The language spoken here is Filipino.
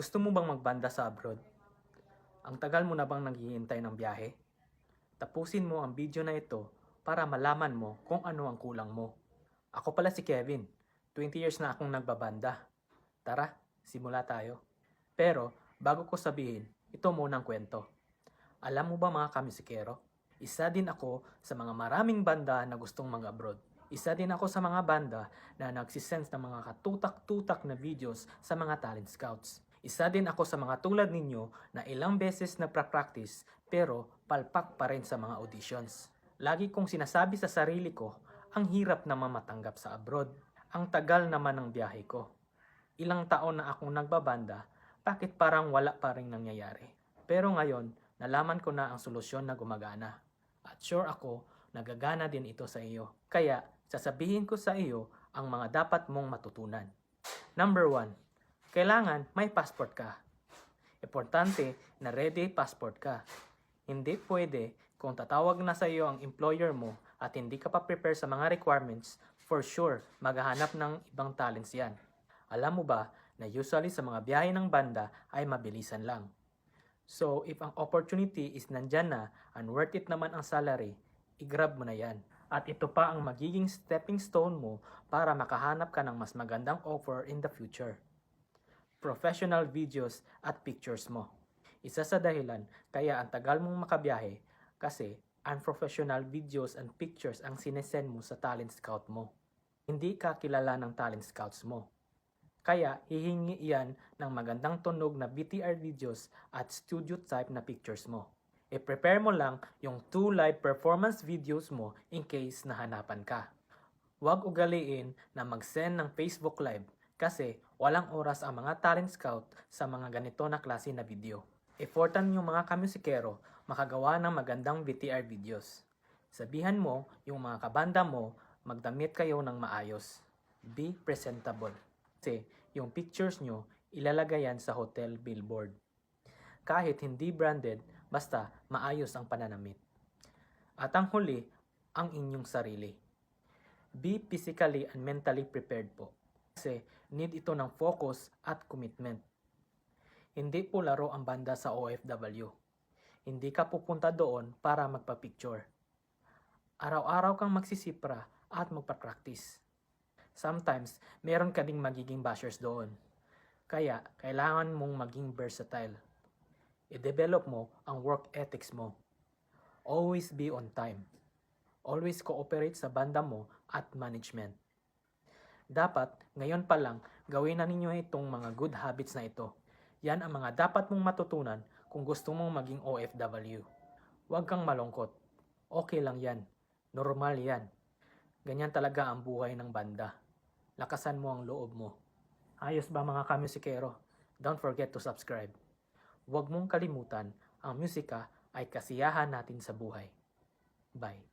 Gusto mo bang magbanda sa abroad? Ang tagal mo na bang naghihintay ng biyahe? Tapusin mo ang video na ito para malaman mo kung ano ang kulang mo. Ako pala si Kevin. 20 years na akong nagbabanda. Tara, simula tayo. Pero bago ko sabihin, ito muna ang kwento. Alam mo ba mga kamisikero? Isa din ako sa mga maraming banda na gustong mag-abroad. Isa din ako sa mga banda na nagsisense ng mga katutak-tutak na videos sa mga talent scouts. Isa din ako sa mga tulad ninyo na ilang beses nagpa-practice pero palpak pa rin sa mga auditions. Lagi kong sinasabi sa sarili ko, ang hirap naman matanggap sa abroad. Ang tagal naman ng biyahe ko. Ilang taon na akong nagbabanda, bakit parang wala pa rin nangyayari? Pero ngayon, nalaman ko na ang solusyon na gumagana. At sure ako, nagagana din ito sa iyo. Kaya, sasabihin ko sa iyo ang mga dapat mong matutunan. Number 1. Kailangan may passport ka. Importante na ready passport ka. Hindi pwede kung tatawag na sa iyo ang employer mo at hindi ka pa prepare sa mga requirements, for sure, maghahanap ng ibang talents yan. Alam mo ba na usually sa mga biyahe ng banda ay mabilisan lang. So, if ang opportunity is nandyan na and worth it naman ang salary, i-grab mo na yan. At ito pa ang magiging stepping stone mo para makahanap ka ng mas magandang offer in the future. Professional videos at pictures mo. Isa sa dahilan kaya ang tagal mong makabiyahe kasi unprofessional videos and pictures ang sinesend mo sa talent scout mo. Hindi ka kilala ng talent scouts mo. Kaya hihingi iyan ng magandang tunog na BTR videos at studio type na pictures mo. I-prepare mo lang yung two live performance videos mo in case nahanapan ka. Huwag ugaliin na mag-send ng Facebook Live kasi walang oras ang mga talent scout sa mga ganito na klase na video. Effortan yung mga kamusikero makagawa ng magandang VTR videos. Sabihan mo yung mga kabanda mo magdamit kayo ng maayos. Be presentable. Kasi yung pictures nyo, ilalagay yan sa hotel billboard. Kahit hindi branded, basta maayos ang pananamit. At ang huli, ang inyong sarili. Be physically and mentally prepared po. Kasi need ito ng focus at commitment. Hindi po laro ang banda sa OFW. Hindi ka pupunta doon para magpa-picture. Araw-araw kang magsisipra at magpa-practice. Sometimes, meron ka ding magiging bashers doon. Kaya, kailangan mong maging versatile. I-develop mo ang work ethics mo. Always be on time. Always cooperate sa banda mo at management. Dapat, ngayon pa lang, gawin na ninyo itong mga good habits na ito. Yan ang mga dapat mong matutunan kung gusto mong maging OFW. Huwag kang malungkot. Okay lang yan. Normal yan. Ganyan talaga ang buhay ng banda. Lakasan mo ang loob mo. Ayos ba mga kamusikero? Don't forget to subscribe. Huwag mong kalimutan, ang musika ay kasiyahan natin sa buhay. Bye.